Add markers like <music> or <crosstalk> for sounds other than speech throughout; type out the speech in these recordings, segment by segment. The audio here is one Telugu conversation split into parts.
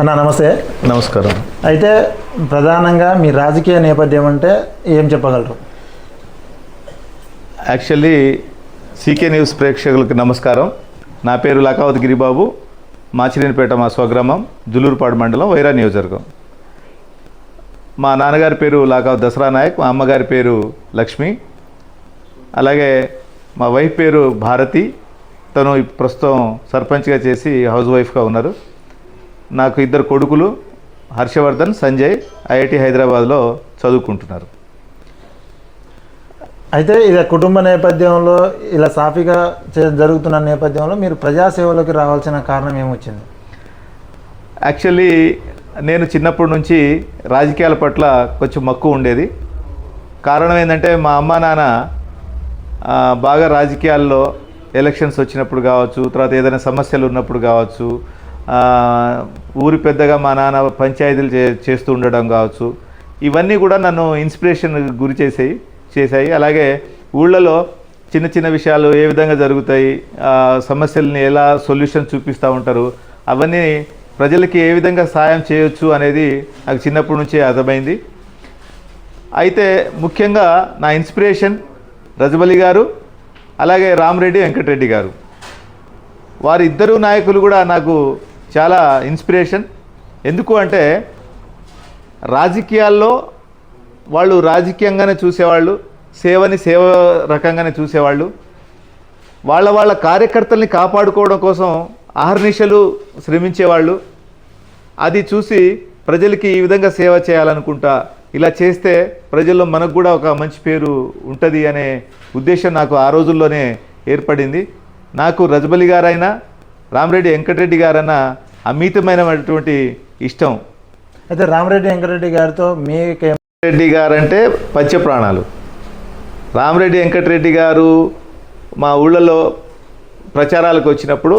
అన్న నమస్తే. నమస్కారం. అయితే ప్రధానంగా మీ రాజకీయ నేపథ్యం అంటే ఏం చెప్పగలరు? యాక్చువల్లీ సీకే న్యూస్ ప్రేక్షకులకు నమస్కారం. నా పేరు లకావత్ గిరిబాబు. మాచినేనిపేట మా స్వగ్రామం జులూరుపాడు మండలం వైరా నియోజకవర్గం. మా నాన్నగారి పేరు లాకావత్ దసరా నాయక్ మా అమ్మగారి పేరు లక్ష్మి. అలాగే మా వైఫ్ పేరు భారతి. తను ప్రస్తుతం సర్పంచ్గా చేసి హౌస్ వైఫ్గా ఉన్నారు. నాకు ఇద్దరు కొడుకులు హర్షవర్ధన్ సంజయ్ ఐఐటి హైదరాబాద్లో చదువుకుంటున్నారు. అయితే ఇది కుటుంబ నేపథ్యంలో ఇలా సాఫీగా జరుగుతున్న నేపథ్యంలో మీరు ప్రజాసేవలోకి రావాల్సిన కారణం ఏమొచ్చింది? యాక్చువల్లీ నేను చిన్నప్పటి నుంచి రాజకీయాల పట్ల కొంచెం మక్కువ ఉండేది. కారణం ఏంటంటే మా అమ్మ నాన్న బాగా రాజకీయాల్లో ఎలక్షన్స్ వచ్చినప్పుడు కావచ్చు తర్వాత ఏదైనా సమస్యలు ఉన్నప్పుడు కావచ్చు ఊరి పెద్దగా మా నాన్న పంచాయతీలు చే చేస్తూ ఉండడం కావచ్చు. ఇవన్నీ కూడా నన్ను ఇన్స్పిరేషన్ గురి చేసాయి చేశాయి. అలాగే ఊళ్ళలో చిన్న చిన్న విషయాలు ఏ విధంగా జరుగుతాయి సమస్యల్ని ఎలా సొల్యూషన్ చూపిస్తూ ఉంటారు అవన్నీ ప్రజలకి ఏ విధంగా సాయం చేయొచ్చు అనేది నాకు చిన్నప్పటి నుంచే అర్థమైంది. అయితే ముఖ్యంగా నా ఇన్స్పిరేషన్ రజబలి గారు అలాగే రామరెడ్డి వెంకటరెడ్డి గారు. వారిద్దరు నాయకులు కూడా నాకు చాలా ఇన్స్పిరేషన్. ఎందుకు అంటే రాజకీయాల్లో వాళ్ళు రాజకీయంగానే చూసేవాళ్ళు సేవని సేవ రకంగానే చూసేవాళ్ళు. వాళ్ళ వాళ్ళ కార్యకర్తల్ని కాపాడుకోవడం కోసం ఆహర్నిశలు శ్రమించేవాళ్ళు. అది చూసి ప్రజలకి ఈ విధంగా సేవ చేయాలనుకుంటా ఇలా చేస్తే ప్రజల్లో మనకు కూడా ఒక మంచి పేరు ఉంటుంది అనే ఉద్దేశం నాకు ఆ రోజుల్లోనే ఏర్పడింది. నాకు రజబలి గారైనా రామరెడ్డి వెంకటరెడ్డి గారైనా అమితమైనటువంటి ఇష్టం. అయితే రామరెడ్డి వెంకటరెడ్డి గారితో మీకు రెడ్డి గారు అంటే పచ్చ ప్రాణాలు. రామరెడ్డి వెంకటరెడ్డి గారు మా ఊళ్ళలో ప్రచారాలకు వచ్చినప్పుడు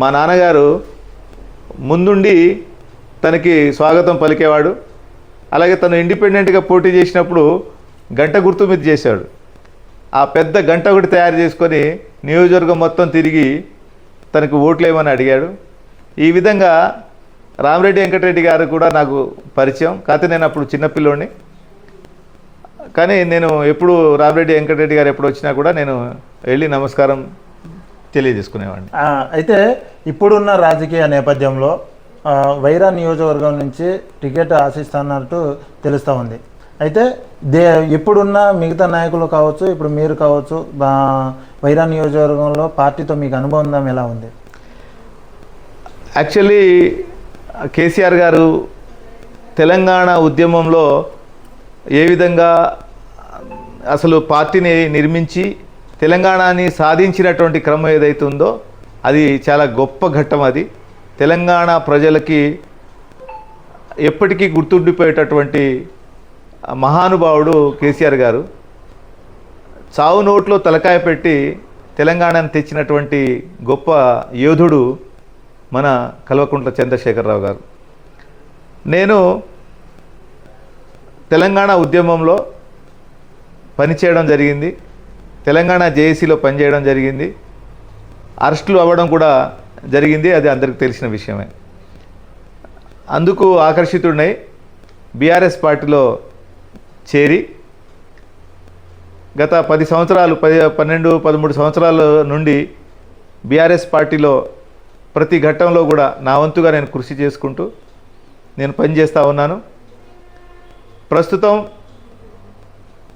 మా నాన్నగారు ముందుండి తనకి స్వాగతం పలికేవాడు. అలాగే తను ఇండిపెండెంట్గా పోటీ చేసినప్పుడు గంట గుర్తు మీద చేశాడు. ఆ పెద్ద గంట ఒకటి తయారు చేసుకొని నియోజకవర్గం మొత్తం తిరిగి తనకు ఓట్లేమని అడిగాడు. ఈ విధంగా రామరెడ్డి వెంకటరెడ్డి గారు కూడా నాకు పరిచయం. కాకపోతే నేను అప్పుడు చిన్నపిల్లోని కానీ నేను ఎప్పుడు రామరెడ్డి వెంకటరెడ్డి గారు ఎప్పుడు వచ్చినా కూడా నేను వెళ్ళి నమస్కారం తెలియజేసుకునేవాడిని. అయితే ఇప్పుడున్న రాజకీయ నేపథ్యంలో వైరా నియోజకవర్గం నుంచి టికెట్ ఆశిస్తున్నట్టు తెలుస్తూ ఉంది. అయితే దే ఇప్పుడున్న మిగతా నాయకులు కావచ్చు ఇప్పుడు మీరు కావచ్చు వైరా నియోజకవర్గంలో పార్టీతో మీకు అనుబంధం ఎలా ఉంది? యాక్చువల్లీ కేసీఆర్ గారు తెలంగాణ ఉద్యమంలో ఏ విధంగా అసలు పార్టీని నిర్మించి తెలంగాణని సాధించినటువంటి క్రమం ఏదైతే ఉందో అది చాలా గొప్ప ఘట్టం అది. తెలంగాణ ప్రజలకి ఎప్పటికీ గుర్తుండిపోయేటటువంటి మహానుభావుడు కేసీఆర్ గారు. చావు నోట్లో తలకాయ పెట్టి తెలంగాణను తెచ్చినటువంటి గొప్ప యోధుడు మన కల్వకుంట్ల చంద్రశేఖరరావు గారు. నేను తెలంగాణ ఉద్యమంలో పనిచేయడం జరిగింది. తెలంగాణ జేఏసీలో పనిచేయడం జరిగింది. అరెస్టులు అవ్వడం కూడా జరిగింది. అది అందరికి తెలిసిన విషయమే. అందుకు ఆకర్షితుడినై బీఆర్ఎస్ పార్టీలో చేరి గత పది సంవత్సరాలు పది పన్నెండు పదమూడు సంవత్సరాల నుండి బీఆర్ఎస్ పార్టీలో ప్రతి ఘట్టంలో కూడా నా వంతుగా నేను కృషి చేసుకుంటూ నేను పనిచేస్తూ ఉన్నాను. ప్రస్తుతం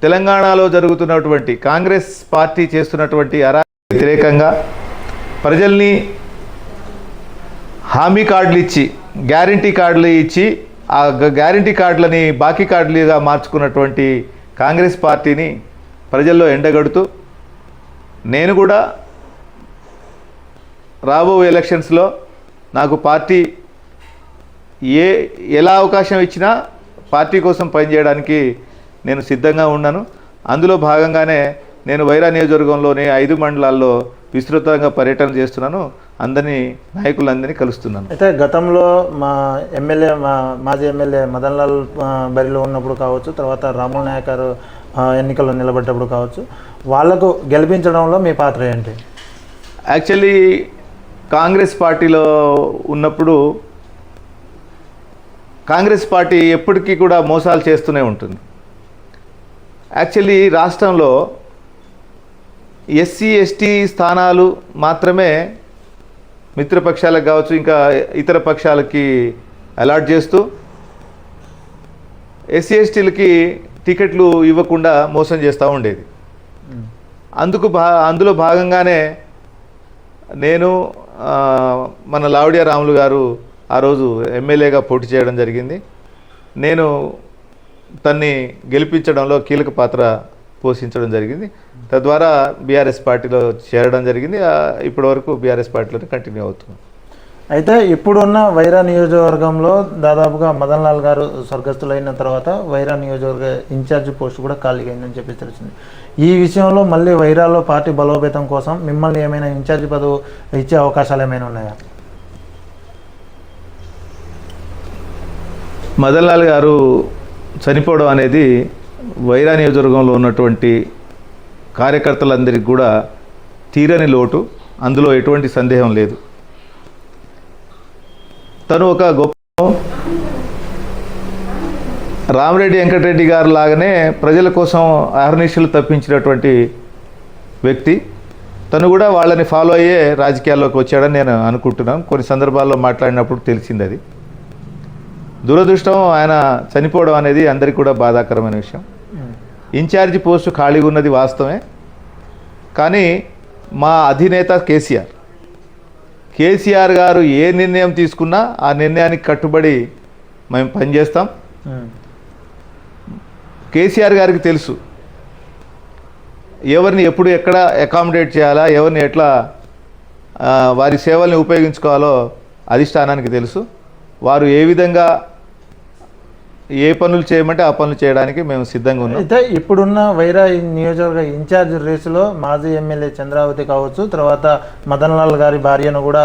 తెలంగాణలో జరుగుతున్నటువంటి కాంగ్రెస్ పార్టీ చేస్తున్నటువంటి అరా వ్యతిరేకంగా ప్రజల్ని హామీ కార్డులు ఇచ్చి గ్యారంటీ కార్డులు ఇచ్చి ఆ గ్యారంటీ కార్డులని బాకీ కార్డులుగా మార్చుకున్నటువంటి కాంగ్రెస్ పార్టీని ప్రజల్లో ఎండగడుతూ నేను కూడా రాబో ఎలక్షన్స్లో నాకు పార్టీ ఏ ఎలా అవకాశం ఇచ్చినా పార్టీ కోసం పనిచేయడానికి నేను సిద్ధంగా ఉన్నాను. అందులో భాగంగానే నేను వైరా నియోజకవర్గంలోని ఐదు మండలాల్లో విస్తృతంగా పర్యటన చేస్తున్నాను. అందరినీ నాయకులందరినీ కలుస్తున్నాను. అయితే గతంలో మా ఎమ్మెల్యే మా మాజీ ఎమ్మెల్యే మదన్ లాల్ ఆ, బరిలో ఉన్నప్పుడు కావచ్చు తర్వాత రాముల్ నాయక్ గారు ఎన్నికల్లో నిలబడ్డప్పుడు కావచ్చు వాళ్ళకు గెలిపించడంలో మీ పాత్ర ఏంటి? యాక్చువల్లీ కాంగ్రెస్ పార్టీలో ఉన్నప్పుడు కాంగ్రెస్ పార్టీ ఎప్పటికీ కూడా మోసాలు చేస్తూనే ఉంటుంది. యాక్చువల్లీ రాష్ట్రంలో ఎస్సీ ఎస్టీ స్థానాలు మాత్రమే మిత్రపక్షాలకు కావచ్చు ఇంకా ఇతర పక్షాలకి అలాట్ చేస్తూ ఎస్సీ ఎస్టీలకి టికెట్లు ఇవ్వకుండా మోసం చేస్తూ ఉండేది. అందుకు భా అందులో భాగంగానే నేను మన లావుడియా రాములు గారు ఆ రోజు ఎమ్మెల్యేగా పోటీ చేయడం జరిగింది. నేను తన్ని గెలిపించడంలో కీలక పాత్ర పోషించడం జరిగింది. తద్వారా బీఆర్ఎస్ పార్టీలో చేరడం జరిగింది. ఇప్పటి వరకు బీఆర్ఎస్ పార్టీలోనే కంటిన్యూ అవుతుంది అయితే ఇప్పుడున్న వైరా నియోజకవర్గంలో దాదాపుగా మదన్ లాల్ గారు స్వర్గస్థులైన తర్వాత వైరా నియోజకవర్గ ఇన్ఛార్జ్ పోస్ట్ కూడా ఖాళీగా అయిందని చెప్పి తెలిసింది. ఈ విషయంలో మళ్ళీ వైరాలో పార్టీ బలోపేతం కోసం మిమ్మల్ని ఏమైనా ఇన్ఛార్జి పదవి ఇచ్చే అవకాశాలు ఏమైనా ఉన్నాయా? మదన్లాల్ గారు చనిపోవడం అనేది వైరా నియోజకవర్గంలో ఉన్నటువంటి కార్యకర్తలందరికీ కూడా తీరని లోటు. అందులో ఎటువంటి సందేహం లేదు. తను ఒక గొప్ప రామరెడ్డి వెంకటరెడ్డి గారు లాగానే ప్రజల కోసం అహర్నిశలు తప్పించినటువంటి వ్యక్తి. తను కూడా వాళ్ళని ఫాలో అయ్యే రాజకీయాల్లోకి వచ్చాడని నేను అనుకుంటున్నాను. కొన్ని సందర్భాల్లో మాట్లాడినప్పుడు తెలిసింది అది దురదృష్టం ఆయన చనిపోవడం అనేది అందరికీ కూడా బాధాకరమైన విషయం. ఇన్ఛార్జి పోస్టు ఖాళీగా ఉన్నది వాస్తవమే. కానీ మా అధినేత కేసీఆర్. కేసీఆర్ గారు ఏ నిర్ణయం తీసుకున్నా ఆ నిర్ణయానికి కట్టుబడి మేము పనిచేస్తాం. కేసీఆర్ గారికి తెలుసు. ఎవరిని ఎప్పుడు ఎక్కడ అకామిడేట్ చేయాలా ఎవరిని ఎట్లా వారి సేవల్ని ఉపయోగించుకోవాలో అధిష్టానానికి తెలుసు. వారు ఏ విధంగా ఏ పనులు చేయమంటే ఆ పనులు చేయడానికి మేము సిద్ధంగా ఉన్నాం. అయితే ఇప్పుడున్న వైరా నియోజకవర్గ ఇన్ఛార్జ్ రేసులో మాజీ ఎమ్మెల్యే చంద్రావతి కావచ్చు తర్వాత మదన్ లాల్ గారి భార్యను కూడా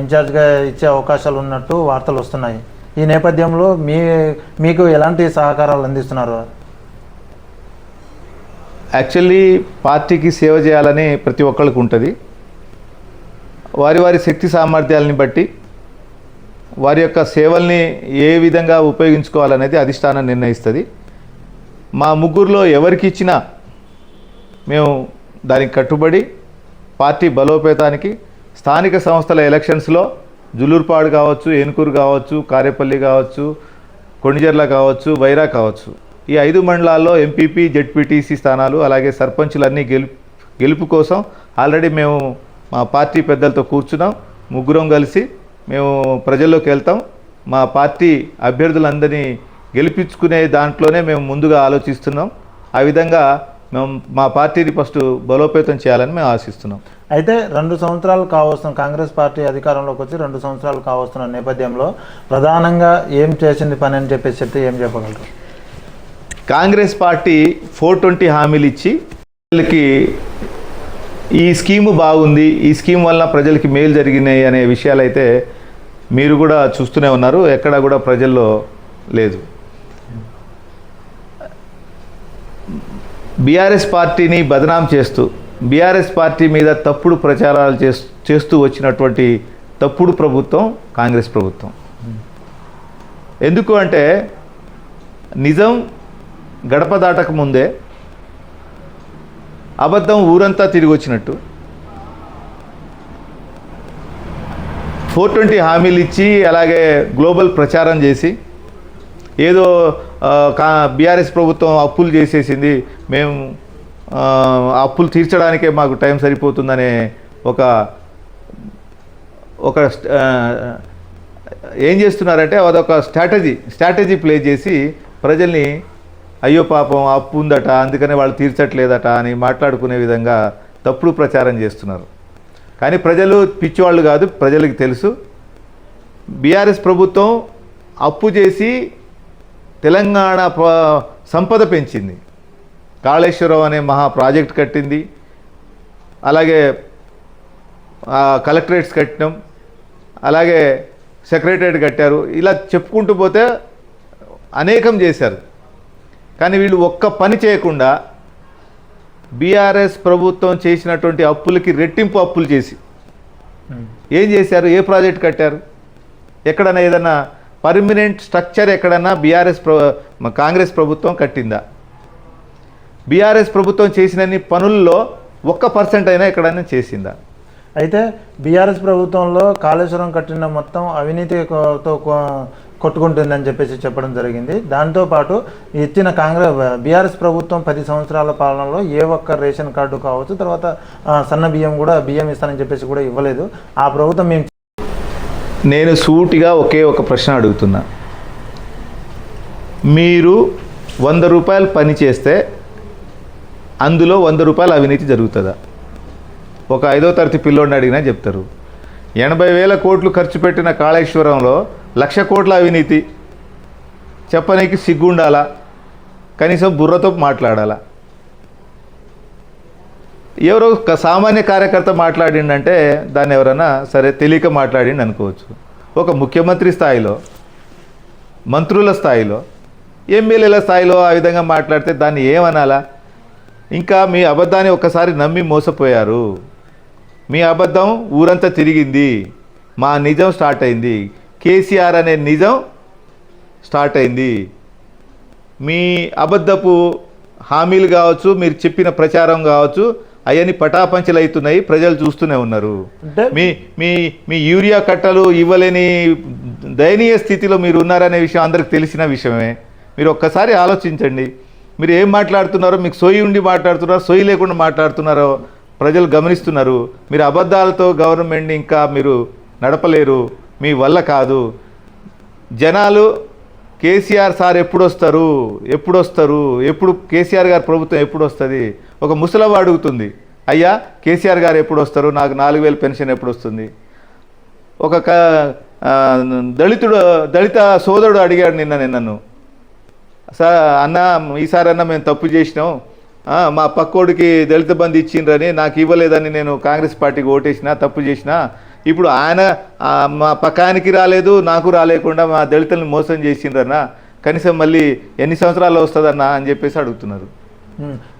ఇన్ఛార్జ్గా ఇచ్చే అవకాశాలు ఉన్నట్టు వార్తలు వస్తున్నాయి. ఈ నేపథ్యంలో మీ మీకు ఎలాంటి సహకారాలు అందిస్తున్నారు? యాక్చువల్లీ పార్టీకి సేవ చేయాలని ప్రతి ఒక్కరికి ఉంటుంది. వారి వారి శక్తి సామర్థ్యాలని బట్టి వారి యొక్క సేవల్ని ఏ విధంగా ఉపయోగించుకోవాలనేది అధిష్టానం నిర్ణయిస్తుంది. మా ముగ్గురులో ఎవరికి ఇచ్చినా మేము దానికి కట్టుబడి పార్టీ బలోపేతానికి స్థానిక సంస్థల ఎలక్షన్స్లో జులూర్పాడు కావచ్చు ఏనుకూరు కావచ్చు కారేపల్లి కావచ్చు కొండిజర్ల కావచ్చు వైరా కావచ్చు. ఈ ఐదు మండలాల్లో ఎంపీపీ జెడ్పీటీసీ స్థానాలు అలాగే సర్పంచులన్నీ గెలుపు గెలుపు కోసం ఆల్రెడీ మేము మా పార్టీ పెద్దలతో కూర్చున్నాం. ముగ్గురం కలిసి మేము ప్రజల్లోకి వెళ్తాం. మా పార్టీ అభ్యర్థులందరినీ గెలిపించుకునే దాంట్లోనే మేము ముందుగా ఆలోచిస్తున్నాం. ఆ విధంగా మేము మా పార్టీని ఫస్ట్ బలోపేతం చేయాలని మేము ఆశిస్తున్నాం. అయితే రెండు సంవత్సరాలు కావస్తున్న కాంగ్రెస్ పార్టీ అధికారంలోకి వచ్చి రెండు సంవత్సరాలు కావస్తున్న నేపథ్యంలో ప్రధానంగా ఏం చేసింది పని అని చెప్పేసి చెప్తే ఏం చెప్పగలరు? కాంగ్రెస్ పార్టీ ఫోర్ ట్వంటీ హామీలు ఇచ్చి ప్రజలకి ఈ స్కీము బాగుంది ఈ స్కీమ్ వల్ల ప్రజలకి మేలు జరిగినాయి అనే విషయాలు అయితే మీరు కూడా చూస్తూనే ఉన్నారు ఎక్కడ కూడా ప్రజల్లో లేదు. బీఆర్ఎస్ పార్టీని బదనాం చేస్తూ బీఆర్ఎస్ పార్టీ మీద తప్పుడు ప్రచారాలు చేస్తూ వచ్చినటువంటి తప్పుడు ప్రభుత్వం కాంగ్రెస్ ప్రభుత్వం. ఎందుకు అంటే నిజం గడప దాటక ముందే అబద్ధం ఊరంతా తిరిగి వచ్చినట్టు. ఫోర్ ట్వంటీ హామీలు ఇచ్చి అలాగే గ్లోబల్ ప్రచారం చేసి ఏదో కా బీఆర్ఎస్ ప్రభుత్వం అప్పులు చేసేసింది మేము అప్పులు తీర్చడానికే మాకు టైం సరిపోతుందనే ఒక ఒక ఏం చేస్తున్నారంటే అదొక స్ట్రాటజీ స్ట్రాటజీ ప్లే చేసి ప్రజల్ని అయ్యో పాపం అప్పు ఉందట అందుకనే వాళ్ళు తీర్చట్లేదట అని మాట్లాడుకునే విధంగా తప్పుడు ప్రచారం చేస్తున్నారు. కానీ ప్రజలు పిచ్చివాళ్ళు కాదు ప్రజలకు తెలుసు. బీఆర్ఎస్ ప్రభుత్వం అప్పు చేసి తెలంగాణ సంపద పెంచింది. కాళేశ్వరం అనే మహా ప్రాజెక్ట్ కట్టింది. అలాగే కలెక్టరేట్స్ కట్టినాం. అలాగే సెక్రటరేట్ కట్టారు. ఇలా చెప్పుకుంటూ పోతే అనేకం చేశారు. కానీ వీళ్ళు ఒక్క పని చేయకుండా బీఆర్ఎస్ ప్రభుత్వం చేసినటువంటి అప్పులకి రెట్టింపు అప్పులు చేసి ఏం చేశారు? ఏ ప్రాజెక్ట్ కట్టారు? ఎక్కడైనా ఏదైనా పర్మనెంట్ స్ట్రక్చర్ ఎక్కడన్నా బీఆర్ఎస్ కాంగ్రెస్ ప్రభుత్వం కట్టిందా? బీఆర్ఎస్ ప్రభుత్వం చేసినన్ని పనుల్లో ఒక్క పర్సెంట్ అయినా ఎక్కడైనా చేసిందా? అయితే బీఆర్ఎస్ ప్రభుత్వంలో కాళేశ్వరం కట్టిన మొత్తం అవినీతితో కొట్టుకుంటుందని చెప్పేసి చెప్పడం జరిగింది. దాంతోపాటు ఇచ్చిన కాంగ్రెస్ బీఆర్ఎస్ ప్రభుత్వం పది సంవత్సరాల పాలనలో ఏ ఒక్క రేషన్ కార్డు కావచ్చు తర్వాత సన్న బియ్యం కూడా బియ్యం ఇస్తానని చెప్పేసి కూడా ఇవ్వలేదు. ఆ ప్రభుత్వం మేము నేను సూటిగా ఒకే ఒక ప్రశ్న అడుగుతున్నా. మీరు వంద రూపాయలు పని చేస్తే అందులో వంద రూపాయలు అవినీతి జరుగుతుందా? ఒక ఐదో తరగతి పిల్లోడిని అడిగినా చెప్తారు. ఎనభై వేల కోట్లు ఖర్చు పెట్టిన కాళేశ్వరంలో లక్ష కోట్ల అవినీతి. చెప్పనీకి సిగ్గుండాలా? కనీసం బుర్రతో మాట్లాడాలా? ఎవరో ఒక సామాన్య కార్యకర్త మాట్లాడిండంటే దాన్ని ఎవరైనా సరే తెలియక మాట్లాడిండి అనుకోవచ్చు. ఒక ముఖ్యమంత్రి స్థాయిలో మంత్రుల స్థాయిలో ఎమ్మెల్యేల స్థాయిలో ఆ విధంగా మాట్లాడితే దాన్ని ఏమనాలా? ఇంకా మీ అబద్ధాన్ని ఒకసారి నమ్మి మోసపోయారు. మీ అబద్ధం ఊరంతా తిరిగింది. మా నిజం స్టార్ట్ అయింది. కేసీఆర్ అనే నిజం స్టార్ట్ అయింది. మీ అబద్ధపు హామీలు కావచ్చు మీరు చెప్పిన ప్రచారం కావచ్చు అవన్నీ పటాపంచలు అవుతున్నాయి ప్రజలు చూస్తూనే ఉన్నారు. మీ మీ మీ యూరియా కట్టలు ఇవ్వలేని దయనీయ స్థితిలో మీరు ఉన్నారనే విషయం అందరికి తెలిసిన విషయమే. మీరు ఒక్కసారి ఆలోచించండి. మీరు ఏం మాట్లాడుతున్నారో మీకు సోయి ఉండి మాట్లాడుతున్నారో సోయి లేకుండా మాట్లాడుతున్నారో ప్రజలు గమనిస్తున్నారు. మీరు అబద్ధాలతో గవర్నమెంట్ని ఇంకా మీరు నడపలేరు. మీ వల్ల కాదు. జనాలు కేసీఆర్ సార్ ఎప్పుడు వస్తారు ఎప్పుడు వస్తారు ఎప్పుడు కేసీఆర్ గారు ప్రభుత్వం ఎప్పుడు వస్తుంది ఒక ముసలవ అడుగుతుంది అయ్యా కేసీఆర్ గారు ఎప్పుడు వస్తారు నాకు నాలుగు వేలు పెన్షన్ ఎప్పుడు వస్తుంది ఒక దళితుడు దళిత సోదరుడు అడిగాడు నిన్న నిన్నను. నన్ను సార్ అన్న ఈసారి అన్న మేము తప్పు చేసినాం. మా పక్కోడికి దళిత బంధు ఇచ్చిండ్రని నాకు ఇవ్వలేదని నేను కాంగ్రెస్ పార్టీకి ఓటేసిన తప్పు చేసిన ఇప్పుడు ఆయన మా పక్కానికి రాలేదు నాకు రాలేకుండా మా దళితుల్ని మోసం చేసిండ్రన్న కనీసం మళ్ళీ ఎన్ని సంవత్సరాలు వస్తుందన్నా అని చెప్పేసి అడుగుతున్నారు.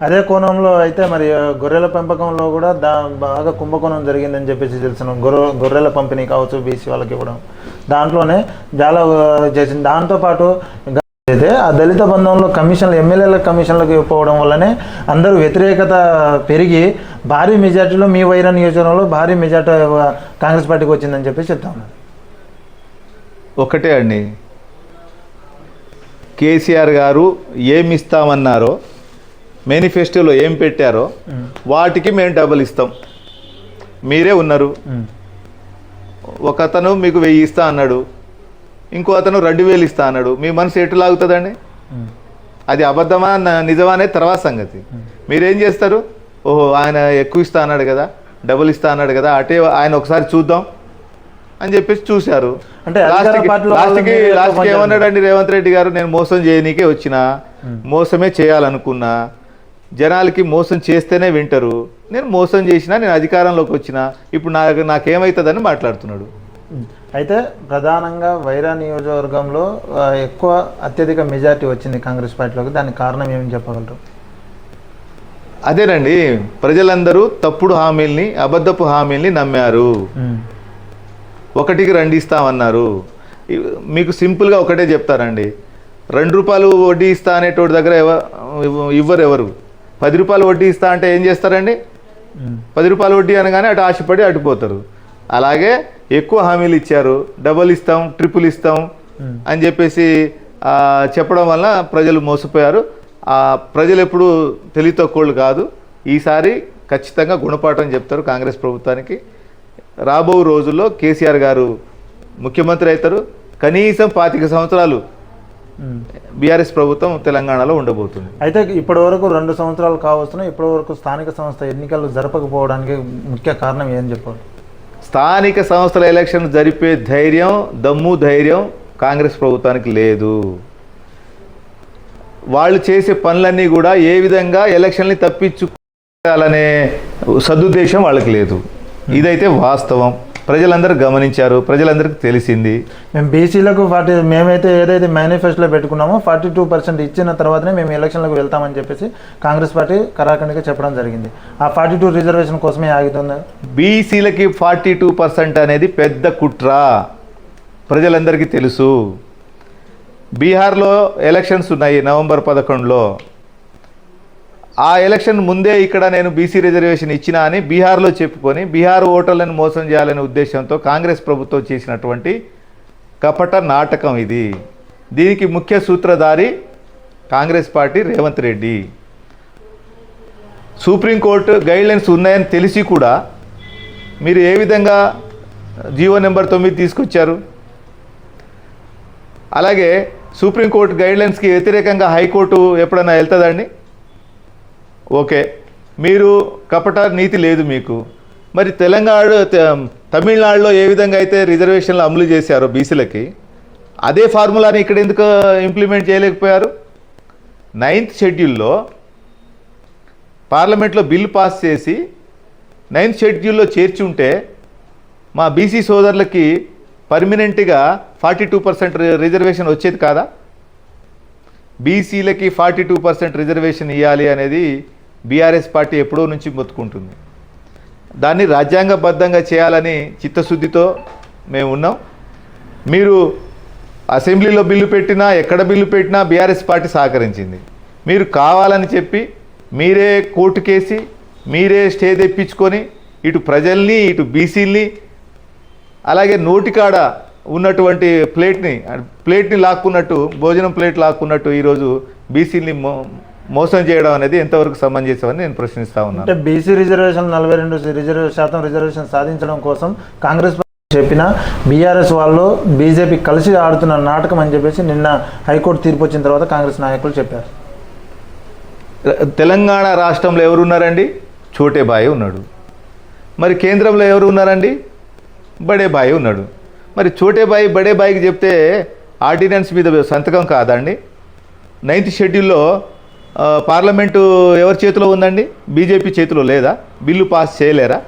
అదే కోణంలో అయితే మరి గొర్రెల పెంపకంలో కూడా దా బాగా కుంభకోణం జరిగిందని చెప్పేసి తెలిసిన గొర్రె గొర్రెల పంపిణీ కావచ్చు బీసీ వాళ్ళకి ఇవ్వడం. దాంట్లోనే చాలా చేసింది. దాంతోపాటు అయితే ఆ దళిత బంధంలో కమిషన్లు ఎమ్మెల్యేల కమిషన్లకు ఇవ్వకపోవడం వల్లనే అందరూ వ్యతిరేకత పెరిగి భారీ మెజార్టీలో మీ వైరా నియోజకవర్గంలో భారీ మెజార్టీ కాంగ్రెస్ పార్టీకి వచ్చిందని చెప్పి చెప్తా ఒకటే అండి. కేసీఆర్ గారు ఏమి ఇస్తామన్నారో మేనిఫెస్టోలో ఏం పెట్టారో వాటికి మేము డబ్బులు ఇస్తాం. మీరే ఉన్నారు. ఉమ్, ఒక అతను మీకు వెయ్యి ఇస్తా అన్నాడు. ఇంకో అతను రెండు వేలు ఇస్తా అన్నాడు. మీ మనసు ఎటు లాగుతుందండి? అది అబద్ధమా నిజమా అనేది తర్వాత సంగతి. మీరేం చేస్తారు? ఓహో ఆయన ఎక్కువ ఇస్తా అన్నాడు కదా డబ్బులు ఇస్తా అన్నాడు కదా అటే ఆయన ఒకసారి చూద్దాం అని చెప్పేసి చూశారు. అంటే లాస్ట్కి లాస్ట్కి ఏమన్నాడండి రేవంత్ రెడ్డి గారు? నేను మోసం చేయనీకే వచ్చిన మోసమే చేయాలనుకున్నా జనాలకి మోసం చేస్తేనే వింటారు. నేను మోసం చేసినా నేను అధికారంలోకి వచ్చిన ఇప్పుడు నాకు నాకేమవుతుందని మాట్లాడుతున్నాడు. అయితే ప్రధానంగా వైరా నియోజకవర్గంలో ఎక్కువ అత్యధిక మెజార్టీ వచ్చింది కాంగ్రెస్ పార్టీలోకి. దానికి కారణం ఏమని చెప్పగలరు? అదేనండి. ప్రజలందరూ తప్పుడు హామీల్ని అబద్ధపు హామీల్ని నమ్మారు. ఒకటికి రెండు ఇస్తామన్నారు. మీకు సింపుల్గా ఒకటే చెప్తారండి రెండు రూపాయలు వడ్డీ ఇస్తా అనేటోడి దగ్గర ఇవ్వరు ఎవరు. పది రూపాయలు వడ్డీ ఇస్తా అంటే ఏం చేస్తారండి? పది రూపాయలు వడ్డీ అనగానే అటు ఆశపడి అటుపోతారు అలాగే ఎక్కువ హామీలు ఇచ్చారు. డబల్ ఇస్తాం ట్రిపుల్ ఇస్తాం. అని చెప్పేసి చెప్పడం వల్ల ప్రజలు మోసపోయారు. ఆ ప్రజలు ఎప్పుడు తెలివి తక్కువళ్ళు కాదు. ఈసారి ఖచ్చితంగా గుణపాఠం చెప్తారు కాంగ్రెస్ ప్రభుత్వానికి. రాబో రోజుల్లో కేసీఆర్ గారు ముఖ్యమంత్రి అవుతారు. కనీసం పాతిక సంవత్సరాలు. బీఆర్ఎస్ ప్రభుత్వం తెలంగాణలో ఉండబోతుంది. అయితే ఇప్పటి వరకు రెండు సంవత్సరాలు కావస్తున్నాయి ఇప్పటి వరకు స్థానిక సంస్థ ఎన్నికలు జరపకపోవడానికి ముఖ్య కారణం ఏం చెప్పాలి స్థానిక సంస్థల ఎలక్షన్ జరిపే ధైర్యం దమ్ము ధైర్యం కాంగ్రెస్ ప్రభుత్వానికి లేదు. వాళ్ళు చేసే పనులన్నీ కూడా ఏ విధంగా ఎలక్షన్ని తప్పించుకోవాలనే సదుద్దేశం వాళ్ళకి లేదు. ఇదైతే వాస్తవం. ప్రజలందరూ గమనించారు ప్రజలందరికీ తెలిసింది. మేము బీసీలకు ఫార్టీ మేమైతే ఏదైతే మేనిఫెస్టోలో పెట్టుకున్నామో ఫార్టీ టూ పర్సెంట్ ఇచ్చిన తర్వాతనే మేము ఎలక్షన్లకు వెళ్తామని చెప్పేసి కాంగ్రెస్ పార్టీ కరాఖండిగా చెప్పడం జరిగింది. ఆ ఫార్టీ టూ రిజర్వేషన్ కోసమే ఆగుతుంది బీసీలకి ఫార్టీ టూ పర్సెంట్ అనేది పెద్ద కుట్ర. ప్రజలందరికీ తెలుసు. బీహార్లో ఎలక్షన్స్ ఉన్నాయి నవంబర్ పదకొండులో. ఆ ఎలక్షన్ ముందే ఇక్కడ నేను బీసీ రిజర్వేషన్ ఇచ్చినా అని బీహార్లో చెప్పుకొని బీహార్ ఓటర్లను మోసం చేయాలనే ఉద్దేశంతో కాంగ్రెస్ ప్రభుత్వం చేసినటువంటి కపట నాటకం ఇది. దీనికి ముఖ్య సూత్రధారి Congress party Revanth Reddy. Supreme court guidelines ఉన్నాయని తెలిసి కూడా మీరు ఏ విధంగా జీవో నెంబర్ తొమ్మిది తీసుకొచ్చారు? అలాగే సుప్రీంకోర్టు గైడ్లైన్స్కి వ్యతిరేకంగా హైకోర్టు ఎప్పుడైనా వెళ్తుందండి ఓకే. మీరు కపట నీతి లేదు మీకు. మరి తెలంగాణ తమిళనాడులో ఏ విధంగా అయితే రిజర్వేషన్లు అమలు చేశారో బీసీలకి అదే ఫార్ములాని ఇక్కడ ఎందుకు ఇంప్లిమెంట్ చేయలేకపోయారు? నైన్త్ షెడ్యూల్లో పార్లమెంట్లో బిల్లు పాస్ చేసి నైన్త్ షెడ్యూల్లో చేర్చి ఉంటే మా బీసీ సోదరులకి పర్మనెంట్గా ఫార్టీ టూ పర్సెంట్ రిజర్వేషన్ వచ్చేది కాదా? బీసీలకి ఫార్టీ టూ పర్సెంట్ రిజర్వేషన్ ఇవ్వాలి అనేది బీఆర్ఎస్ పార్టీ ఎప్పుడో నుంచి మొత్తుకుంటుంది. దాన్ని రాజ్యాంగబద్ధంగా చేయాలని చిత్తశుద్ధితో మేము ఉన్నాం. మీరు అసెంబ్లీలో బిల్లు పెట్టినా ఎక్కడ బిల్లు పెట్టినా బీఆర్ఎస్ పార్టీ సహకరించింది. మీరు కావాలని చెప్పి మీరే కోర్టు కేసి మీరే స్టే తెప్పించుకొని ఇటు ప్రజల్ని ఇటు బీసీల్ని అలాగే నోటికాడ ఉన్నటువంటి ప్లేట్ని ప్లేట్ని లాక్కున్నట్టు భోజనం ప్లేట్ లాక్కున్నట్టు ఈరోజు బీసీని మోసం చేయడం అనేది ఎంతవరకు సమంజసమని నేను ప్రశ్నిస్తా ఉన్నాను. అంటే బీసీ రిజర్వేషన్ నలభై రెండు రిజర్వ్ శాతం రిజర్వేషన్ సాధించడం కోసం కాంగ్రెస్ పార్టీ చెప్పిన బీఆర్ఎస్ వాళ్ళు బీజేపీ కలిసి ఆడుతున్న నాటకం అని చెప్పేసి నిన్న హైకోర్టు తీర్పు వచ్చిన తర్వాత కాంగ్రెస్ నాయకులు చెప్పారు. తెలంగాణ రాష్ట్రంలో ఎవరు ఉన్నారండి చోటే బాయి ఉన్నాడు. మరి కేంద్రంలో ఎవరు ఉన్నారండి బడే బాయి ఉన్నాడు. మరి చోటే బాయి బడే బాయికి చెప్తే ఆర్డినెన్స్ మీద సంతకం కాదండి. నైన్త్ షెడ్యూల్లో పార్లమెంటు ఎవరి చేతిలో ఉందండి? బీజేపీ చేతిలో లేదా? బిల్లు పాస్ చేయలేరా?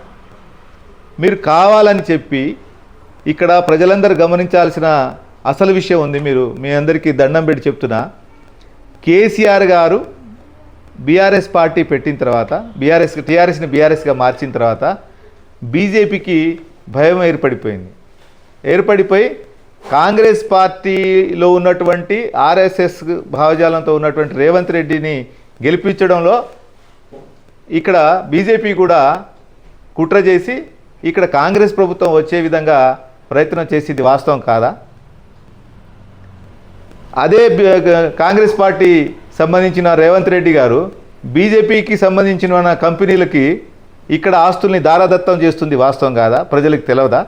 మీరు కావాలని చెప్పి ఇక్కడ ప్రజలందరూ గమనించాల్సిన అసలు విషయం ఉంది. మీరు మీ అందరికీ దండం పెట్టి చెప్తున్నా. కేసీఆర్ గారు బీఆర్ఎస్ పార్టీ పెట్టిన తర్వాత బీఆర్ఎస్ టీఆర్ఎస్ని బీఆర్ఎస్గా మార్చిన తర్వాత బీజేపీకి భయం ఏర్పడిపోయింది. ఏర్పడిపోయి కాంగ్రెస్ పార్టీలో ఉన్నటువంటి ఆర్ఎస్ఎస్ భావజాలంతో ఉన్నటువంటి రేవంత్ రెడ్డిని గెలిపించడంలో ఇక్కడ బీజేపీ కూడా కుట్ర చేసి ఇక్కడ కాంగ్రెస్ ప్రభుత్వం వచ్చే విధంగా ప్రయత్నం చేసింది వాస్తవం కాదా? అదే కాంగ్రెస్ పార్టీ సంబంధించిన రేవంత్ రెడ్డి గారు బీజేపీకి సంబంధించిన కంపెనీలకి ఇక్కడ ఆస్తుల్ని దారాదత్తం చేస్తుంది వాస్తవం కాదా? ప్రజలకు తెలియదా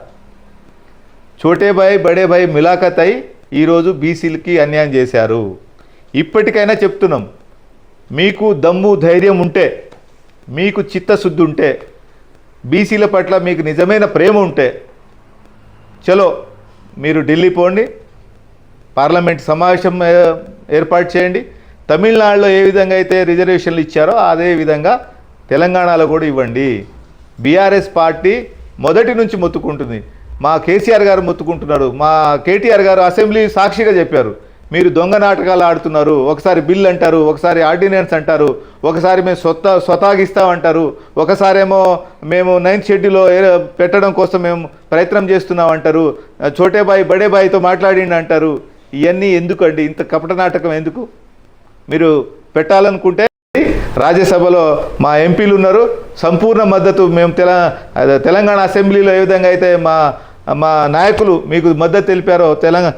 చోటే భాయ్ బడే భాయ్ మిలాఖత్ అయి ఈరోజు బీసీలకి అన్యాయం చేశారు. ఇప్పటికైనా చెప్తున్నాం మీకు దమ్ము ధైర్యం ఉంటే మీకు చిత్తశుద్ధి ఉంటే బీసీల పట్ల మీకు నిజమైన ప్రేమ ఉంటే చలో మీరు ఢిల్లీ పోండి పార్లమెంట్ సమావేశం ఏర్పాటు చేయండి. తమిళనాడులో ఏ విధంగా అయితే రిజర్వేషన్లు ఇచ్చారో అదే విధంగా తెలంగాణలో కూడా ఇవ్వండి. బీఆర్ఎస్ పార్టీ మొదటి నుంచి మొత్తుకుంటుంది. మా కేసీఆర్ గారు మొత్తుకుంటున్నారు మా కేటీఆర్ గారు అసెంబ్లీ సాక్షిగా చెప్పారు. మీరు దొంగ నాటకాలు ఆడుతున్నారు. ఒకసారి బిల్ అంటారు ఒకసారి ఆర్డినెన్స్ అంటారు ఒకసారి మేము స్వత స్వతాగిస్తామంటారు ఒకసారేమో మేము నైన్త్ షెడ్యూల్లో ఏ- పెట్టడం కోసం మేము ప్రయత్నం చేస్తున్నాం అంటారు చోటేబాయి బడేబాయితో మాట్లాడిండి అంటారు. ఇవన్నీ ఎందుకండి? ఇంత కపట నాటకం ఎందుకు? మీరు పెట్టాలనుకుంటే రాజ్యసభలో మా ఎంపీలు ఉన్నారు. సంపూర్ణ మద్దతు మేము తెల తెలంగాణ అసెంబ్లీలో ఏ విధంగా అయితే మా మా నాయకులు మీకు మద్దతు తెలిపారో తెలంగాణ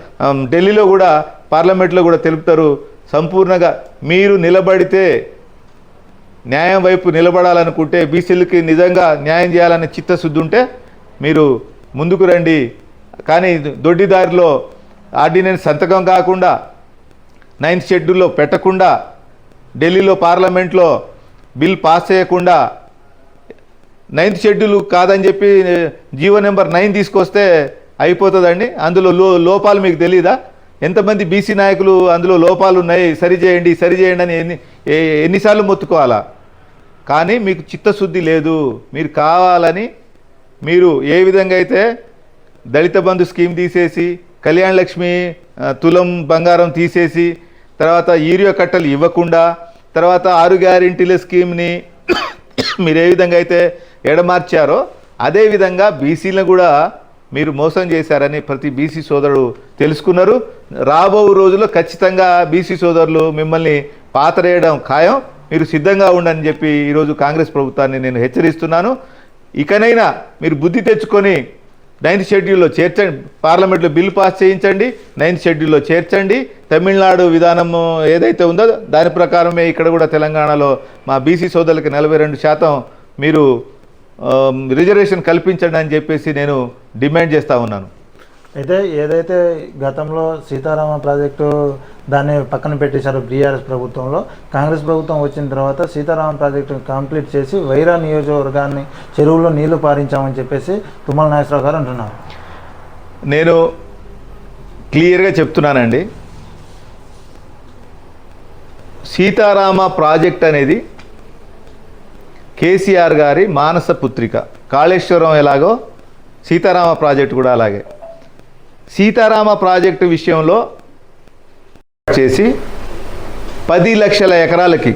ఢిల్లీలో కూడా పార్లమెంట్లో కూడా తెలుపుతారు. సంపూర్ణంగా మీరు నిలబడితే న్యాయం వైపు నిలబడాలనుకుంటే బీసీలకి నిజంగా న్యాయం చేయాలనే చిత్తశుద్ధి ఉంటే మీరు ముందుకు రండి. కానీ దొడ్డిదారిలో ఆర్డినెన్స్ సంతకం కాకుండా నైన్త్ షెడ్యూల్లో పెట్టకుండా ఢిల్లీలో పార్లమెంట్లో బిల్ పాస్ చేయకుండా నైన్త్ షెడ్యూల్ కాదని చెప్పి జీవో నెంబర్ నైన్ తీసుకొస్తే అయిపోతుందండి. అందులో లో లోపాలు మీకు తెలీదా? ఎంతమంది బీసీ నాయకులు అందులో లోపాలు ఉన్నాయి? సరి చేయండి సరి చేయండి అని ఎన్ని ఎన్నిసార్లు మొత్తుకోవాలా? కానీ మీకు చిత్తశుద్ధి లేదు. మీరు కావాలని మీరు ఏ విధంగా అయితే దళిత బంధు స్కీమ్ తీసేసి కళ్యాణ లక్ష్మి తులం బంగారం తీసేసి తర్వాత యూరియా కట్టలు ఇవ్వకుండా తర్వాత ఆరు గ్యారెంటీల స్కీమ్ని <coughs> మీరు ఏ విధంగా అయితే ఎడమార్చారో అదేవిధంగా బీసీలను కూడా మీరు మోసం చేశారని ప్రతి బీసీ సోదరుడు తెలుసుకున్నారు. రాబో రోజుల్లో ఖచ్చితంగా బీసీ సోదరులు మిమ్మల్ని పాతరేయడం ఖాయం. మీరు సిద్ధంగా ఉండని చెప్పి ఈరోజు కాంగ్రెస్ ప్రభుత్వాన్ని నేను హెచ్చరిస్తున్నాను. ఇకనైనా మీరు బుద్ధి తెచ్చుకొని నైన్త్ షెడ్యూల్లో చేర్చండి. పార్లమెంట్లో బిల్ పాస్ చేయించండి. నైన్త్ షెడ్యూల్లో చేర్చండి. తమిళనాడు విధానము ఏదైతే ఉందో దాని ప్రకారమే ఇక్కడ కూడా తెలంగాణలో మా బీసీ సోదరులకి నలభై రెండు శాతం మీరు రిజర్వేషన్ కల్పించండి అని చెప్పేసి నేను డిమాండ్ చేస్తూ ఉన్నాను. అయితే ఏదైతే గతంలో సీతారామ ప్రాజెక్టు దాన్ని పక్కన పెట్టేశారు బీఆర్ఎస్ ప్రభుత్వంలో కాంగ్రెస్ ప్రభుత్వం వచ్చిన తర్వాత సీతారామ ప్రాజెక్టు కంప్లీట్ చేసి వైరా నియోజకవర్గాన్ని చెరువులో నీళ్ళు పారించామని చెప్పేసి తుమ్మల నాగేశ్వరరావు గారు అంటున్నారు. నేను క్లియర్గా చెప్తున్నానండి. సీతారామ ప్రాజెక్ట్ అనేది కేసీఆర్ గారి మానస పుత్రిక. కాళేశ్వరం ఎలాగో సీతారామ ప్రాజెక్టు కూడా అలాగే. సీతారామ ప్రాజెక్టు విషయంలో చేసి పది లక్షల ఎకరాలకి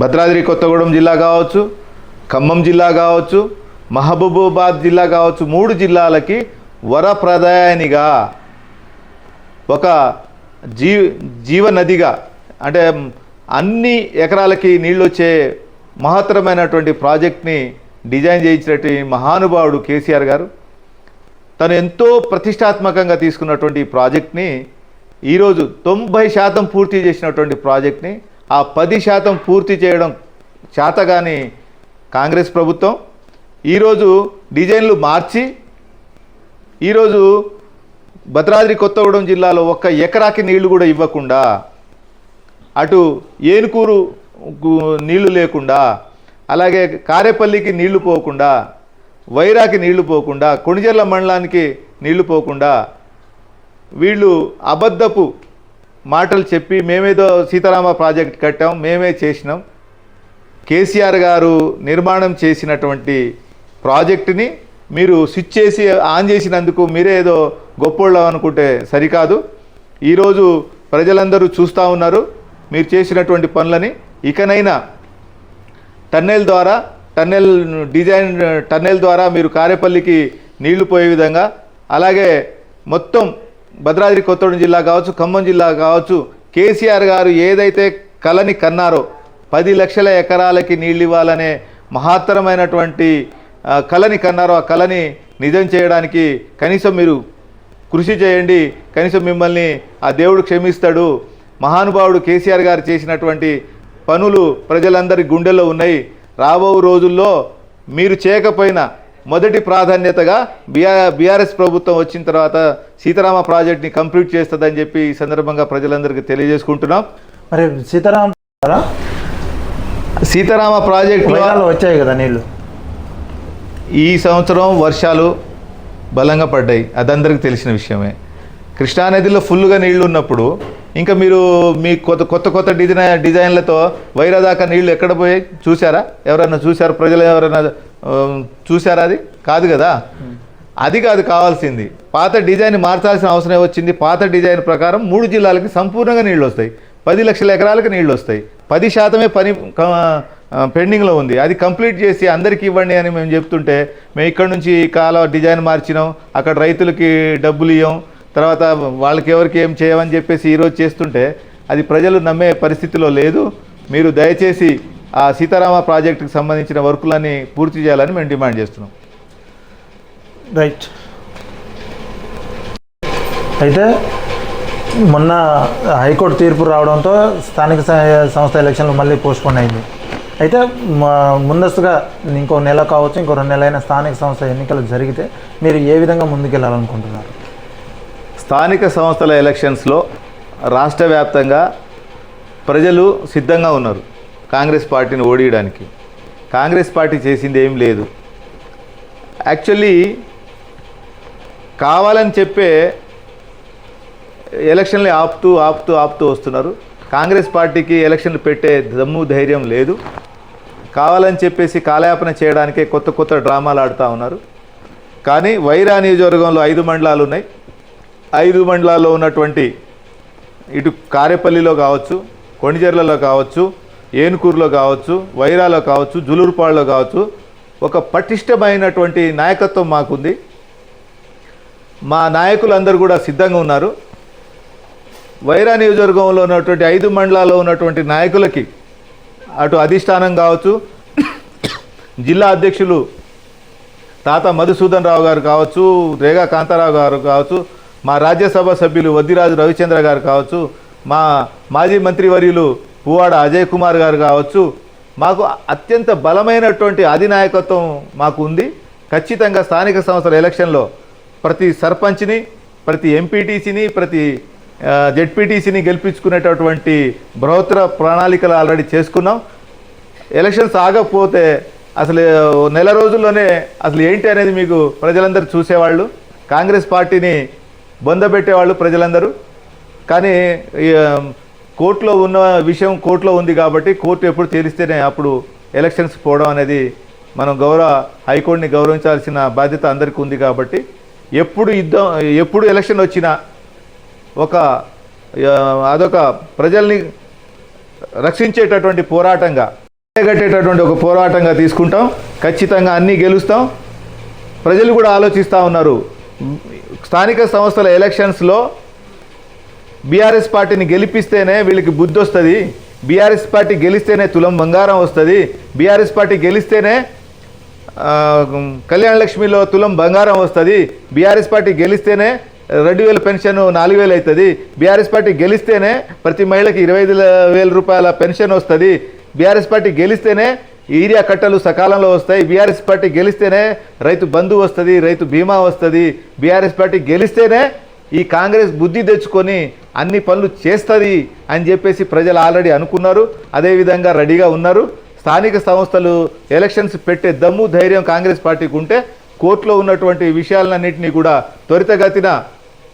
భద్రాద్రి కొత్తగూడెం జిల్లా కావచ్చు ఖమ్మం జిల్లా కావచ్చు మహబూబాబాద్ జిల్లా కావచ్చు మూడు జిల్లాలకి వరప్రదాయనిగా ఒక జీ జీవనదిగా అంటే అన్ని ఎకరాలకి నీళ్ళు వచ్చే మహత్తరమైనటువంటి ప్రాజెక్ట్ని డిజైన్ చేయించినటువంటి మహానుభావుడు కేసీఆర్ గారు. తను ఎంతో ప్రతిష్టాత్మకంగా తీసుకున్నటువంటి ఈ ప్రాజెక్ట్ని ఈరోజు తొంభై శాతం పూర్తి చేసినటువంటి ప్రాజెక్ట్ని ఆ పది శాతం పూర్తి చేయడం చేతగాని కాంగ్రెస్ ప్రభుత్వం. ఈరోజు డిజైన్లు మార్చి ఈరోజు భద్రాద్రి కొత్తగూడెం జిల్లాలో ఒక్క ఎకరాకి నీళ్ళు కూడా ఇవ్వకుండా అటు ఏనుకూరు నీళ్ళు లేకుండా అలాగే కారేపల్లికి నీళ్ళు పోకుండా వైరాకి నీళ్ళు పోకుండా కొణిజర్ల మండలానికి నీళ్ళు పోకుండా వీళ్ళు అబద్ధపు మాటలు చెప్పి మేమేదో సీతారామ ప్రాజెక్ట్ కట్టాం మేమే చేసినాం. కేసీఆర్ గారు నిర్మాణం చేసినటువంటి ప్రాజెక్టుని మీరు స్విచ్ చేసి ఆన్ చేసినందుకు మీరే ఏదో గొప్పోళ్ళం అనుకుంటే సరికాదు. ఈరోజు ప్రజలందరూ చూస్తూ ఉన్నారు. మీరు చేసినటువంటి పనులని ఇకనైనా టన్నెల్ ద్వారా టన్నెల్ డిజైన్ టన్నెల్ ద్వారా మీరు కారేపల్లికి నీళ్ళు పోయే విధంగా అలాగే మొత్తం భద్రాద్రి కొత్తగూడెం జిల్లా కావచ్చు ఖమ్మం జిల్లా కావచ్చు కేసీఆర్ గారు ఏదైతే కలని కన్నారో పది లక్షల ఎకరాలకి నీళ్ళు ఇవ్వాలనే మహత్తరమైనటువంటి కళని కలని కన్నారో ఆ కలని నిజం చేయడానికి కనీసం మీరు కృషి చేయండి కనీసం మిమ్మల్ని ఆ దేవుడు క్షమిస్తాడు మహానుభావుడు కేసీఆర్ గారు చేసినటువంటి పనులు ప్రజలందరి గుండెల్లో ఉన్నాయి. రాబో రోజుల్లో మీరు చేయకపోయినా మొదటి ప్రాధాన్యతగా బీఆర్ బీఆర్ఎస్ ప్రభుత్వం వచ్చిన తర్వాత సీతారామ ప్రాజెక్ట్ని కంప్లీట్ చేస్తుందని చెప్పి ఈ సందర్భంగా ప్రజలందరికీ తెలియజేసుకుంటున్నాం. మరి సీతారామ ప్రాజెక్టులో వైరాలో వచ్చాయి కదా నీళ్ళు. ఈ సంవత్సరం వర్షాలు బలంగా పడ్డాయి. అదందరికీ తెలిసిన విషయమే. కృష్ణానదిలో ఫుల్గా నీళ్ళు ఉన్నప్పుడు ఇంకా మీరు మీ కొత్త కొత్త కొత్త డిజైన్ డిజైన్లతో వైరా దాకా ఎక్కడ పోయాయి? చూసారా ఎవరైనా చూసారా ప్రజలు ఎవరైనా చూసారా అది? కాదు కదా? అది కాదు కావాల్సింది. పాత డిజైన్ మార్చాల్సిన అవసరం వచ్చింది. పాత డిజైన్ ప్రకారం మూడు జిల్లాలకి సంపూర్ణంగా నీళ్ళు వస్తాయి. పది లక్షల ఎకరాలకు నీళ్ళు వస్తాయి. పది శాతమే పని పెండింగ్లో ఉంది. అది కంప్లీట్ చేసి అందరికీ ఇవ్వండి అని మేము చెప్తుంటే మేము ఇక్కడ నుంచి కాల డిజైన్ మార్చినాం. అక్కడ రైతులకి డబ్బులు ఇవ్వం తర్వాత వాళ్ళకి ఎవరికి ఏం చేయమని చెప్పేసి ఈరోజు చేస్తుంటే అది ప్రజలు నమ్మే పరిస్థితిలో లేదు. మీరు దయచేసి ఆ సీతారామ ప్రాజెక్టుకి సంబంధించిన వర్కులన్నీ పూర్తి చేయాలని మేము డిమాండ్ చేస్తున్నాం. రైట్. అయితే మొన్న హైకోర్టు తీర్పు రావడంతో స్థానిక సంస్థ ఎలక్షన్లు మళ్ళీ పోస్ట్పోన్ అయింది. అయితే ముందస్తుగా ఇంకో నెల కావచ్చు ఇంకో రెండు నెలలైన స్థానిక సంస్థ ఎన్నికలు జరిగితే మీరు ఏ విధంగా ముందుకెళ్ళాలనుకుంటున్నారు? స్థానిక సంస్థల ఎలక్షన్స్లో రాష్ట్ర వ్యాప్తంగా ప్రజలు సిద్ధంగా ఉన్నారు కాంగ్రెస్ పార్టీని ఓడియడానికి కాంగ్రెస్ పార్టీ చేసింది ఏం లేదు. యాక్చువల్లీ కావాలని చెప్పే ఎలక్షన్లు ఆపుతూ ఆపుతూ ఆపుతూ వస్తున్నారు. కాంగ్రెస్ పార్టీకి ఎలక్షన్లు పెట్టే దమ్ము ధైర్యం లేదు. కావాలని చెప్పేసి కాలయాపన చేయడానికే కొత్త కొత్త డ్రామాలు ఆడుతూ ఉన్నారు. కానీ వైరా నియోజకవర్గంలో ఐదు మండలాలు ఉన్నాయి. ఐదు మండలాల్లో ఉన్నటువంటి ఇటు కారేపల్లిలో కావచ్చు కొణిజర్లలో కావచ్చు ఏనుకూరులో కావచ్చు వైరాలో కావచ్చు జులూరుపాడులో కావచ్చు ఒక పటిష్టమైనటువంటి నాయకత్వం మాకుంది. మా నాయకులందరూ కూడా సిద్ధంగా ఉన్నారు. వైరా నియోజకవర్గంలో ఉన్నటువంటి ఐదు మండలాల్లో ఉన్నటువంటి నాయకులకి అటు అధిష్టానం కావచ్చు జిల్లా అధ్యక్షులు తాత మధుసూదన్ రావు గారు కావచ్చు రేగా కాంతారావు గారు కావచ్చు మా రాజ్యసభ సభ్యులు వద్దిరాజు రవిచంద్ర గారు కావచ్చు మా మాజీ మంత్రివర్యులు పువ్వాడ అజయ్ కుమార్ గారు కావచ్చు మాకు అత్యంత బలమైనటువంటి అధినాయకత్వం మాకు ఉంది. ఖచ్చితంగా స్థానిక సంస్థల ఎలక్షన్లో ప్రతి సర్పంచ్ని ప్రతి ఎంపీటీసీని ప్రతి జెడ్పీటీసీని గెలిపించుకునేటటువంటి బృహత్తర ప్రణాళికలు ఆల్రెడీ చేసుకున్నాం. ఎలక్షన్స్ ఆగకపోతే అసలు నెల రోజుల్లోనే అసలు ఏంటి అనేది మీకు ప్రజలందరూ చూసేవాళ్ళు. కాంగ్రెస్ పార్టీని బొందబెట్టేవాళ్ళు ప్రజలందరూ. కానీ కోర్టులో ఉన్న విషయం కోర్టులో ఉంది కాబట్టి కోర్టు ఎప్పుడు తేలిస్తేనే అప్పుడు ఎలక్షన్స్ పోవడం అనేది మనం గౌరవ హైకోర్టుని గౌరవించాల్సిన బాధ్యత అందరికీ ఉంది కాబట్టి ఎప్పుడు యుద్ధం ఎప్పుడు ఎలక్షన్ వచ్చినా ఒక అదొక ప్రజల్ని రక్షించేటటువంటి పోరాటంగా కట్టేటటువంటి ఒక పోరాటంగా తీసుకుంటాం. ఖచ్చితంగా అన్నీ గెలుస్తాం. ప్రజలు కూడా ఆలోచిస్తూ ఉన్నారు. స్థానిక సంస్థల ఎలక్షన్స్లో బీఆర్ఎస్ పార్టీని గెలిపిస్తేనే వీళ్ళకి బుద్ధి వస్తుంది. బీఆర్ఎస్ పార్టీ గెలిస్తేనే తులం బంగారం వస్తుంది. బీఆర్ఎస్ పార్టీ గెలిస్తేనే కళ్యాణ లక్ష్మిలో తులం బంగారం వస్తుంది. బీఆర్ఎస్ పార్టీ గెలిస్తేనే రెండు వేల పెన్షన్ నాలుగు వేలు అవుతుంది బీఆర్ఎస్ పార్టీ గెలిస్తేనే ప్రతి మహిళకి ఇరవై ఐదు వేల రూపాయల పెన్షన్ వస్తుంది. బీఆర్ఎస్ పార్టీ గెలిస్తేనే ఏరియా కట్టలు సకాలంలో వస్తాయి. బీఆర్ఎస్ పార్టీ గెలిస్తేనే రైతు బంధు వస్తుంది రైతు బీమా వస్తుంది. బీఆర్ఎస్ పార్టీ గెలిస్తేనే ఈ కాంగ్రెస్ బుద్ధి తెచ్చుకొని అన్ని పనులు చేస్తుంది అని చెప్పేసి ప్రజలు ఆల్రెడీ అనుకున్నారు. అదేవిధంగా రెడీగా ఉన్నారు. స్థానిక సంస్థలు ఎలక్షన్స్ పెట్టే దమ్ము ధైర్యం కాంగ్రెస్ పార్టీకి ఉంటే కోర్టులో ఉన్నటువంటి విషయాలన్నింటినీ కూడా త్వరితగతిన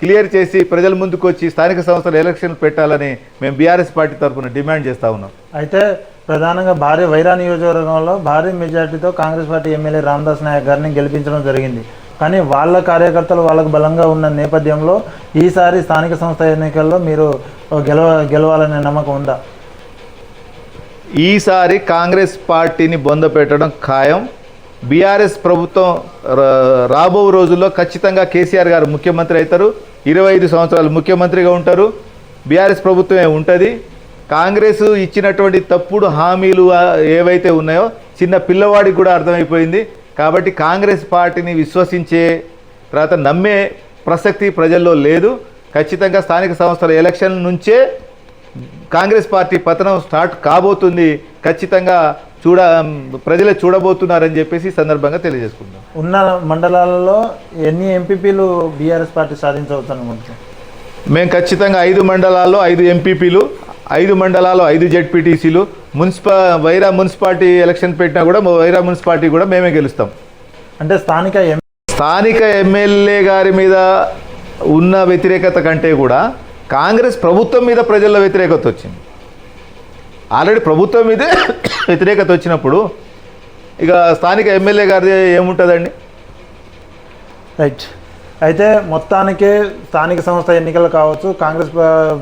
క్లియర్ చేసి ప్రజల ముందుకు వచ్చి స్థానిక సంస్థలు ఎలక్షన్ పెట్టాలని మేము బీఆర్ఎస్ పార్టీ తరఫున డిమాండ్ చేస్తూ ఉన్నాం. అయితే ప్రధానంగా భారీ వైరా నియోజకవర్గంలో భారీ మెజార్టీతో కాంగ్రెస్ పార్టీ ఎమ్మెల్యే రామదాస్ నాయక్ గారిని గెలిపించడం జరిగింది. కానీ వాళ్ళ కార్యకర్తలు వాళ్ళకు బలంగా ఉన్న నేపథ్యంలో ఈసారి స్థానిక సంస్థ ఎన్నికల్లో మీరు గెలవ గెలవాలనే నమ్మకం ఉందా? ఈసారి కాంగ్రెస్ పార్టీని బొందపెట్టడం ఖాయం. బీఆర్ఎస్ ప్రభుత్వం రాబో రోజుల్లో ఖచ్చితంగా కేసీఆర్ గారు ముఖ్యమంత్రి అవుతారు. ఇరవై ఐదు సంవత్సరాలు ముఖ్యమంత్రిగా ఉంటారు. బీఆర్ఎస్ ప్రభుత్వమే ఉంటుంది. కాంగ్రెస్ ఇచ్చినటువంటి తప్పుడు హామీలు ఏవైతే ఉన్నాయో చిన్న పిల్లవాడికి కూడా అర్థమైపోయింది. కాబట్టి కాంగ్రెస్ పార్టీని విశ్వసించే తర్వాత నమ్మే ప్రసక్తి ప్రజల్లో లేదు. ఖచ్చితంగా స్థానిక సంస్థల ఎలక్షన్ నుంచే కాంగ్రెస్ పార్టీ పతనం స్టార్ట్ కాబోతుంది ఖచ్చితంగా చూడ ప్రజలే చూడబోతున్నారని చెప్పేసి సందర్భంగా తెలియజేసుకుందాం. ఉన్న మండలాలలో ఎన్ని ఎంపీపీలు బీఆర్ఎస్ పార్టీ సాధించవచ్చు అనుకుంటున్నాం మేము ఖచ్చితంగా ఐదు మండలాల్లో ఐదు ఎంపీపీలు ఐదు మండలాల్లో ఐదు జెడ్పీటీసీలు మున్సిపా వైరా మున్సిపాలిటీ ఎలక్షన్ పెట్టినా కూడా వైరా మున్సిపాలిటీ కూడా మేమే గెలుస్తాం. అంటే స్థానిక స్థానిక ఎమ్మెల్యే గారి మీద ఉన్న వ్యతిరేకత కంటే కూడా కాంగ్రెస్ ప్రభుత్వం మీద ప్రజల్లో వ్యతిరేకత వచ్చింది. ఆల్రెడీ ప్రభుత్వం మీదే వ్యతిరేకత వచ్చినప్పుడు ఇక స్థానిక ఎమ్మెల్యే గారిది ఏముంటుందండి? రైట్ అయితే మొత్తానికే స్థానిక సంస్థ ఎన్నికలు కావచ్చు కాంగ్రెస్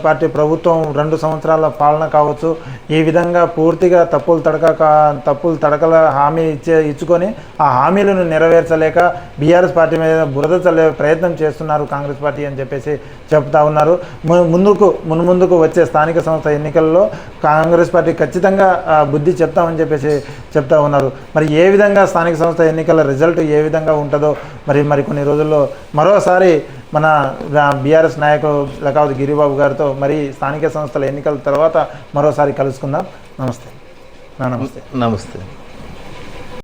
పార్టీ ప్రభుత్వం రెండు సంవత్సరాల పాలన కావచ్చు ఈ విధంగా పూర్తిగా తప్పులు తడక కా- తప్పులు తడకల హామీ ఇచ్చే ఇచ్చుకొని ఆ హామీలను నెరవేర్చలేక బీఆర్ఎస్ పార్టీ మీద బురద చల్లే ప్రయత్నం చేస్తున్నారు కాంగ్రెస్ పార్టీ అని చెప్పేసి చెప్తా ఉన్నారు. ము- ముందుకు మున్ముందుకు వచ్చే స్థానిక సంస్థ ఎన్నికల్లో కాంగ్రెస్ పార్టీ ఖచ్చితంగా బుద్ధి చెప్తామని చెప్పేసి చెప్తా ఉన్నారు. మరి ఏ విధంగా స్థానిక సంస్థ ఎన్నికల రిజల్ట్ ఏ విధంగా ఉంటుందో మరి మరి కొన్ని రోజుల్లో మరోసారి మన బీఆర్ఎస్ నాయకుడు లకావతి గిరిబాబు గారితో మరి స్థానిక సంస్థల ఎన్నికల తర్వాత మరోసారి కలుసుకుందాం. నమస్తే. నమస్తే. నమస్తే.